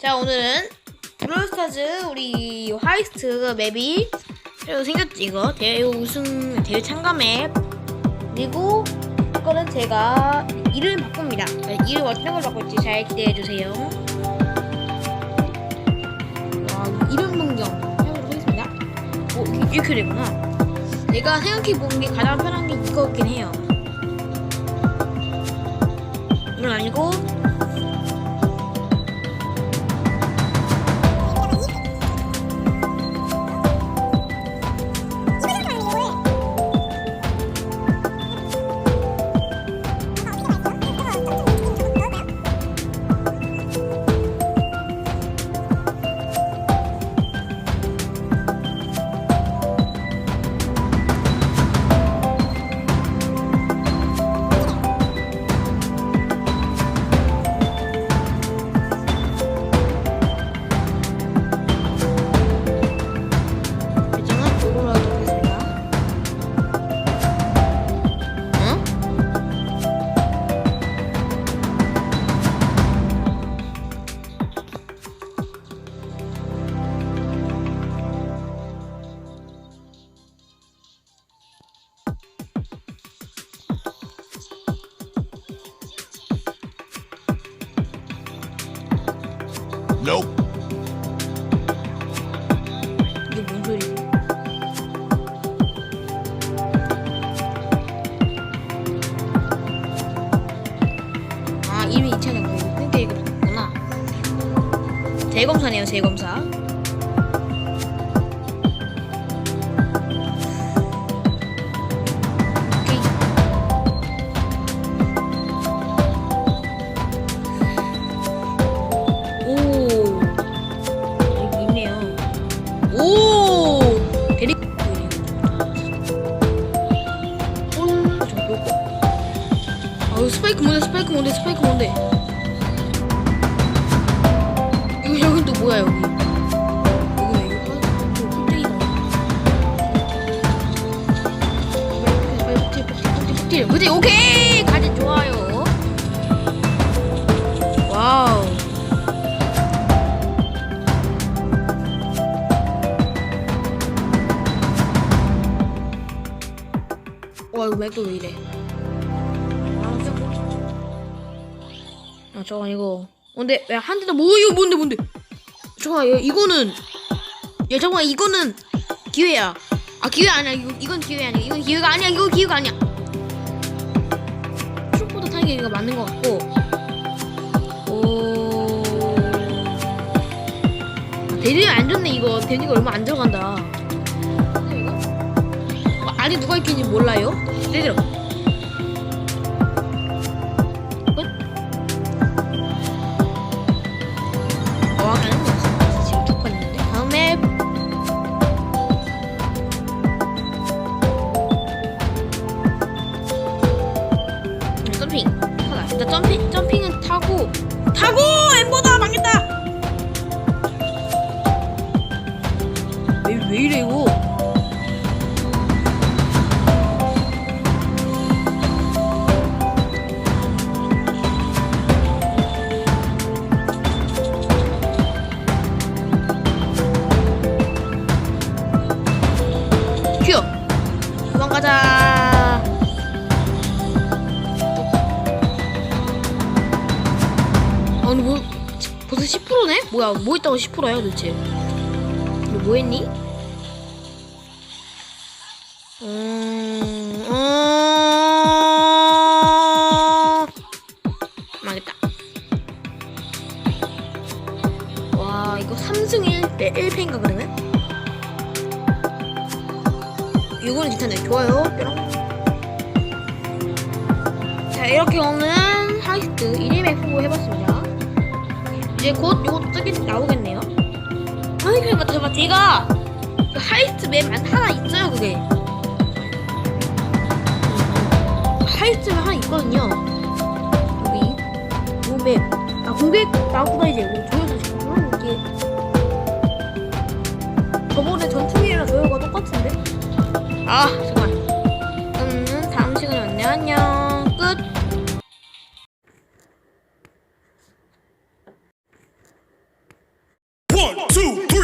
자 오늘은 브롤스타즈 우리 화이스트 맵이 새로 생겼지 이거. 대회 우승 대회 참가 맵 그리고 이거는 제가 이름 바꿉니다. 이름 어떤 걸 바꿀지 잘 기대해 주세요. 와 이름 변경 해보도록 하겠습니다. 오 이게 이렇게 되구나. 내가 생각해보는 게 가장 편한 게 이거긴 해요. 이건 아니고 Nope. 이게 뭔 소리지? 아 이미 2,000원 그러니까 이거 바꾸구나 재검사네요 재검사 스파이크 뭔데 스파이크 뭔데 스파이크 뭔데? 이거 여긴 또 뭐야 여기? 그치 오케이! 가지 좋아요. 와우. 와 이거 맥도 왜 이래 아 저거 이거. 뭔데 야 한 대도 뭐 이거 뭔데 뭔데? 저거 야, 이거는. 야 잠깐만 이거는 기회야. 아 기회 아니야. 이거 이건 기회 아니야. 이건 기회가 아니야. 이거 기회가 아니야. 트로포도 타는 게 이거 맞는 것 같고. 오. 아, 대리가 안 좋네 이거. 대리가 얼마 안 들어간다. 근데 이거? 어, 누가 있긴지 몰라요? 어, 일단 점핑 점핑은 타고 타고 엠보다 망했다. 왜, 왜 이래 이거? 10%네? 뭐야, 뭐 있다고 10%야, 도대체? 너 뭐 했니? 음, 어... 망했다. 와, 이거 3승 1패, 1패인가 그러네? 이거는 괜찮네. 좋아요. 뾰롱. 자, 이렇게 오늘 하이스트 1위맵 후보 해봤습니다. 이제 곧 이것도 뜨기 나오겠네요. 아니, 그러니까 제가, 제가 그 하이스트 맵 하나 있어요, 그게. 하이스트 맵 하나 있거든요. 여기. 이 맵. 아, 공개 나오구나, 이제. 뭐 조회수 지금 눌러볼게. 저번에 전투기랑 저희가 똑같은데? 아, One, two, three.